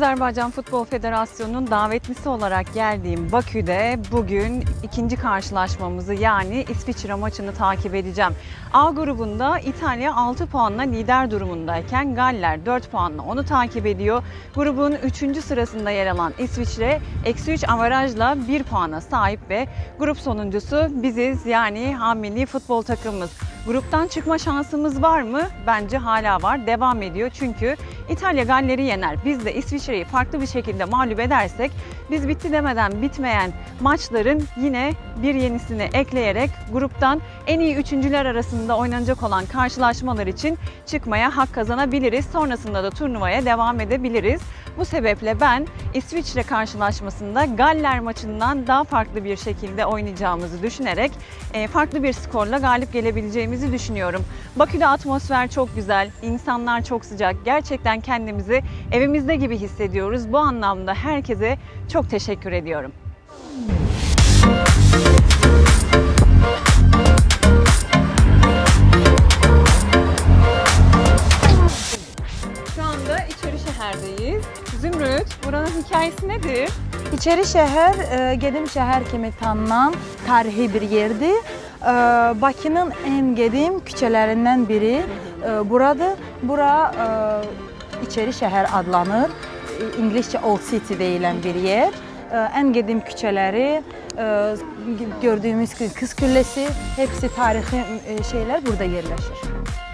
Azerbaycan Futbol Federasyonu'nun davetlisi olarak geldiğim Bakü'de bugün ikinci karşılaşmamızı yani İsviçre maçını takip edeceğim. A grubunda İtalya 6 puanla lider durumundayken Galler 4 puanla onu takip ediyor. Grubun 3. sırasında yer alan İsviçre eksi 3 avarajla 1 puana sahip ve grup sonuncusu biziz yani hamili futbol takımımız. Gruptan çıkma şansımız var mı? Bence hala var. Devam ediyor. Çünkü İtalya Galler'i yener. Biz de İsviçre'yi farklı bir şekilde mağlup edersek biz bitti demeden bitmeyen maçların yine bir yenisini ekleyerek gruptan en iyi üçüncüler arasında oynanacak olan karşılaşmalar için çıkmaya hak kazanabiliriz. Sonrasında da turnuvaya devam edebiliriz. Bu sebeple ben İsviçre karşılaşmasında Galler maçından daha farklı bir şekilde oynayacağımızı düşünerek e, farklı bir skorla galip gelebileceğimizi düşünüyorum. Bakü'de atmosfer çok güzel, insanlar çok sıcak. Gerçekten kendimizi evimizde gibi hissediyoruz. Bu anlamda herkese çok teşekkür ediyorum. Şu anda içeri şehirdeyiz. Zümrüt, buranın hikayesi nedir? İçeri şəhər e, Gedim şəhər kimi tanınan tarixi bir yerdir. E, Bakının ən qədim küçələrindən biri e, buradır. Bura e, İçeri şəhər adlanır. E, İngiliscə Old City deyilən bir yer. E, Ən qədim küçələri, e, gördüyümüz Qız Külləsi, hepsi tarixi şeylər burada yerləşir.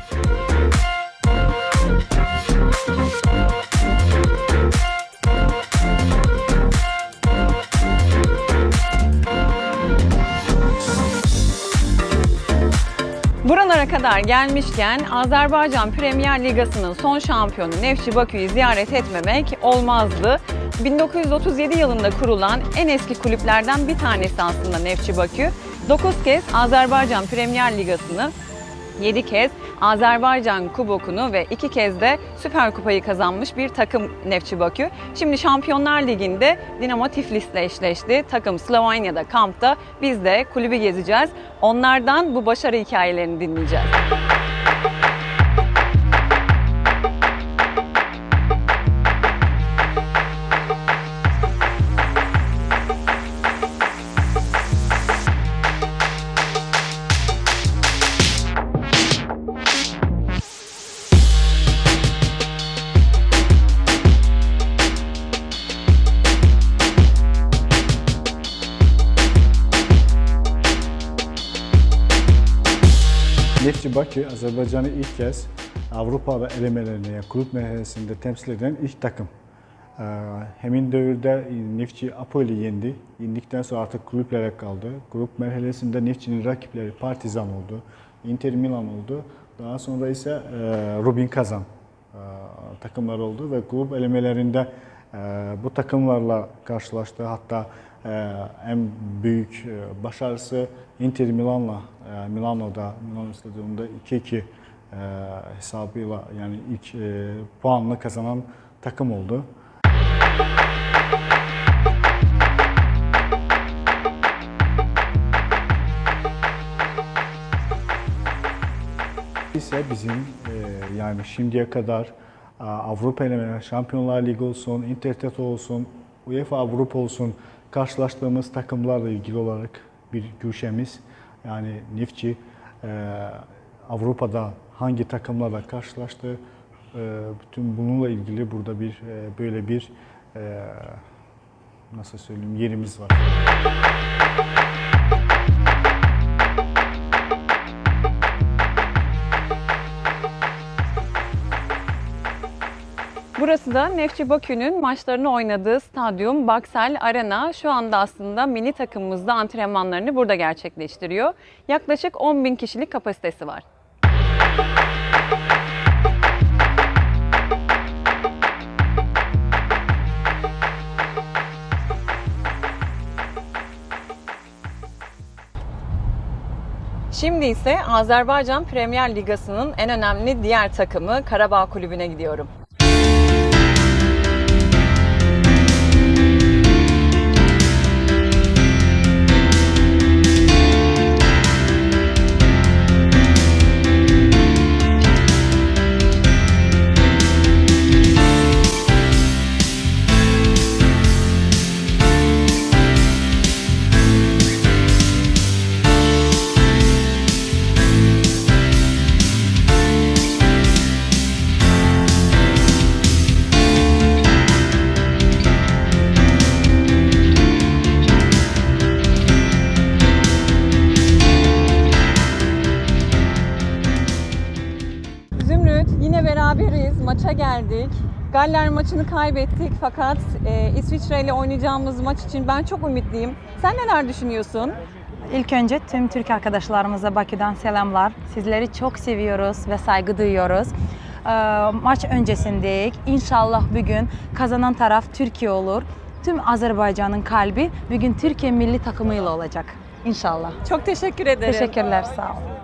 Buralara kadar gelmişken Azerbaycan Premier Ligası'nın son şampiyonu Nefçi Bakü'yü ziyaret etmemek olmazdı. 1937 yılında kurulan en eski kulüplerden bir tanesi aslında Nefçi Bakü. 9 kez Azerbaycan Premier Ligası'nı 7 kez Azerbaycan Kubokunu ve 2 kez de Süper Kupayı kazanmış bir takım Nefçi Bakü. Şimdi Şampiyonlar Ligi'nde Dinamo Tiflis'le eşleşti. Takım Slovanya'da kampta. Biz de kulübü gezeceğiz. Onlardan bu başarı hikayelerini dinleyeceğiz. Neftçi Bakü, Azerbaycan'ı ilk kez Avrupa elemelerine, yani kulüp merhalesinde temsil eden ilk takım. Ee, Hemin dövrde Neftçi Apo'yu yendi. Yendikten sonra artık kulüplere kaldı. Grup merhalesinde Neftçi'nin rakipleri Partizan oldu, Inter Milan oldu. Daha sonra ise e, Rubin Kazan e, takımlar oldu ve grup elemelerinde e, bu takımlarla karşılaştı. Hatta e, en büyük e, başarısı Inter Milan'la e, Milano'da, Milano Stadyumunda 2-2 e, hesabıyla yani ilk puanla kazanan takım oldu. ise bizim yani şimdiye kadar Avrupa elemeleri, Şampiyonlar Ligi olsun, Intertoto olsun, UEFA Avrupa olsun karşılaştığımız takımlarla ilgili olarak bir güşemiz. Yani Nifçi e, Avrupa'da hangi takımlarla karşılaştı, e, bütün bununla ilgili burada bir e, böyle bir e, nasıl söyleyeyim yerimiz var. Burası da Nefçi Bakü'nün maçlarını oynadığı stadyum Baksel Arena. Şu anda aslında mini takımımız da antrenmanlarını burada gerçekleştiriyor. Yaklaşık 10 bin kişilik kapasitesi var. Şimdi ise Azerbaycan Premier Ligası'nın en önemli diğer takımı Karabağ Kulübü'ne gidiyorum. Geldik. Galler maçını kaybettik fakat e, İsviçre ile oynayacağımız maç için ben çok ümitliyim. Sen neler düşünüyorsun? İlk önce tüm Türk arkadaşlarımıza Bakü'den selamlar. Sizleri çok seviyoruz ve saygı duyuyoruz. Ee, Maç öncesindeyiz. İnşallah bugün kazanan taraf Türkiye olur. Tüm Azerbaycan'ın kalbi bugün Türkiye milli takımıyla olacak. İnşallah. Çok teşekkür ederim. Teşekkürler, sağ olun.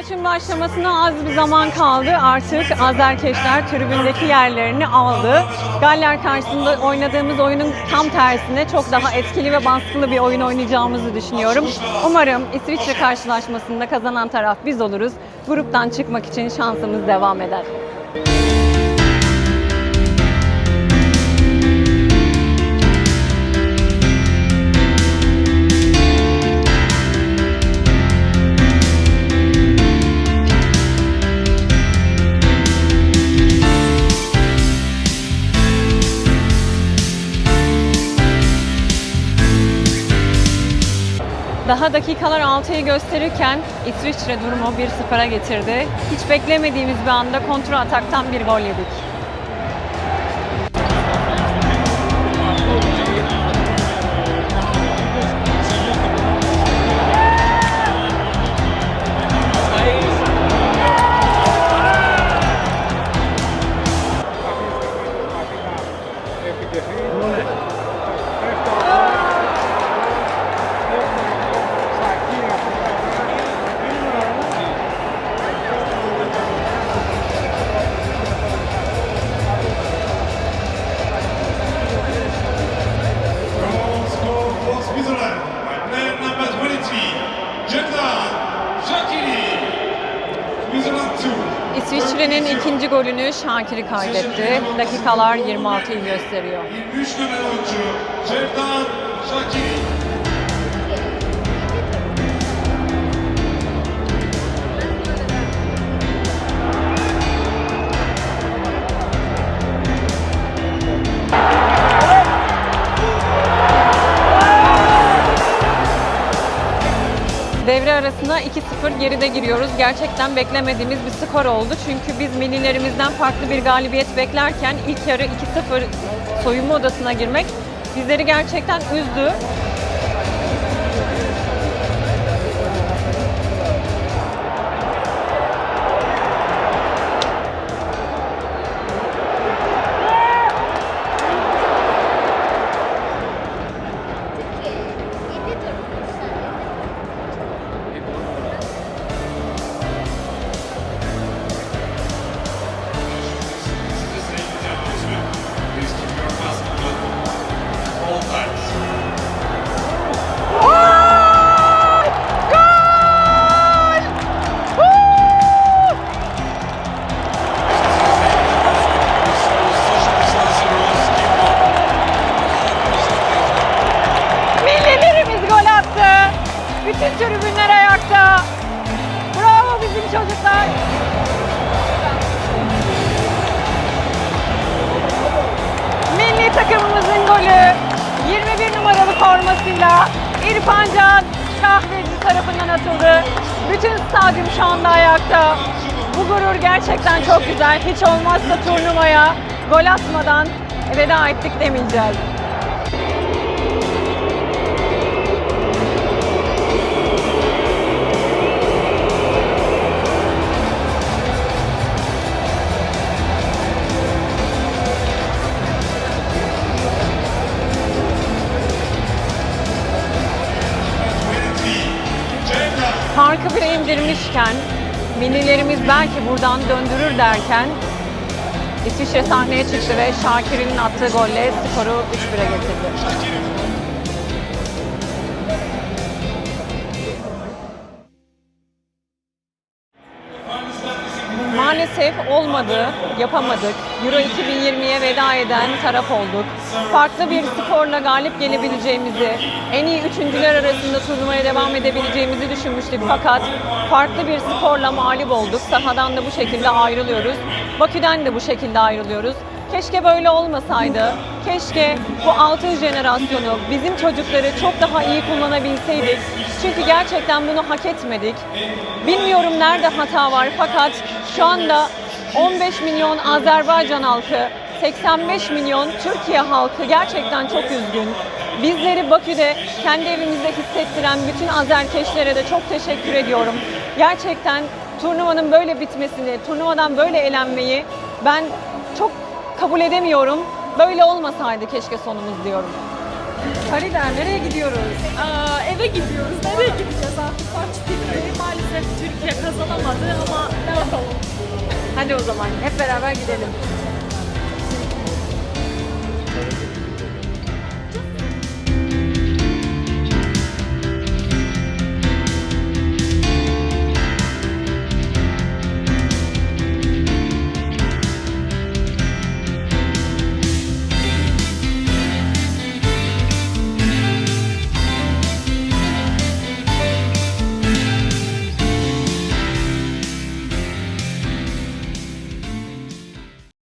Maçın başlamasına az bir zaman kaldı. Artık Azerkeşler tribündeki yerlerini aldı. Galler karşısında oynadığımız oyunun tam tersine çok daha etkili ve baskılı bir oyun oynayacağımızı düşünüyorum. Umarım İsviçre karşılaşmasında kazanan taraf biz oluruz. Gruptan çıkmak için şansımız devam eder. Dakikalar 6'yı gösterirken İsviçre durumu 1-0'a getirdi. Hiç beklemediğimiz bir anda kontra ataktan bir gol yedik. Golünü Şakir'i kaydetti. Dakikalar 26'yı gösteriyor. 23 numaralı oyuncu Shakiri. Arasında 2-0 geride giriyoruz. Gerçekten beklemediğimiz bir skor oldu. Çünkü biz millilerimizden farklı bir galibiyet beklerken ilk yarı 2-0 soyunma odasına girmek bizleri gerçekten üzdü. İrfan Can Kahveci tarafından atıldı. Bütün stadyum şu anda ayakta. Bu gurur gerçekten çok güzel. Hiç olmazsa turnuvaya gol atmadan veda ettik demeyeceğiz. Farkı bile indirmişken, millilerimiz belki buradan döndürür derken İsviçre sahneye çıktı ve Şakir'in attığı golle skoru 3-1'e getirdi. Maalesef olmadı, yapamadık. Euro 2020'ye veda eden taraf olduk. Farklı bir skorla galip gelebileceğimizi, en iyi üçüncüler arasında turnuvaya devam edebileceğimizi düşünmüştük. Fakat farklı bir skorla mağlup olduk. Sahadan da bu şekilde ayrılıyoruz. Bakü'den de bu şekilde ayrılıyoruz. Keşke böyle olmasaydı. Keşke bu altın jenerasyonu, bizim çocukları çok daha iyi kullanabilseydik. Çünkü gerçekten bunu hak etmedik. Bilmiyorum nerede hata var fakat şu anda 15 milyon Azerbaycan halkı, 85 milyon Türkiye halkı gerçekten çok üzgün. Bizleri Bakü'de kendi evimizde hissettiren bütün Azerkeşlere de çok teşekkür ediyorum. Gerçekten turnuvanın böyle bitmesini, turnuvadan böyle elenmeyi ben çok kabul edemiyorum. Böyle olmasaydı keşke sonumuz diyorum. Farida nereye gidiyoruz? Aa, eve gidiyoruz. Nereye gideceğiz artık? Maç bitti. Maalesef Türkiye kazanamadı ama ne yapalım? Hadi o zaman hep beraber gidelim.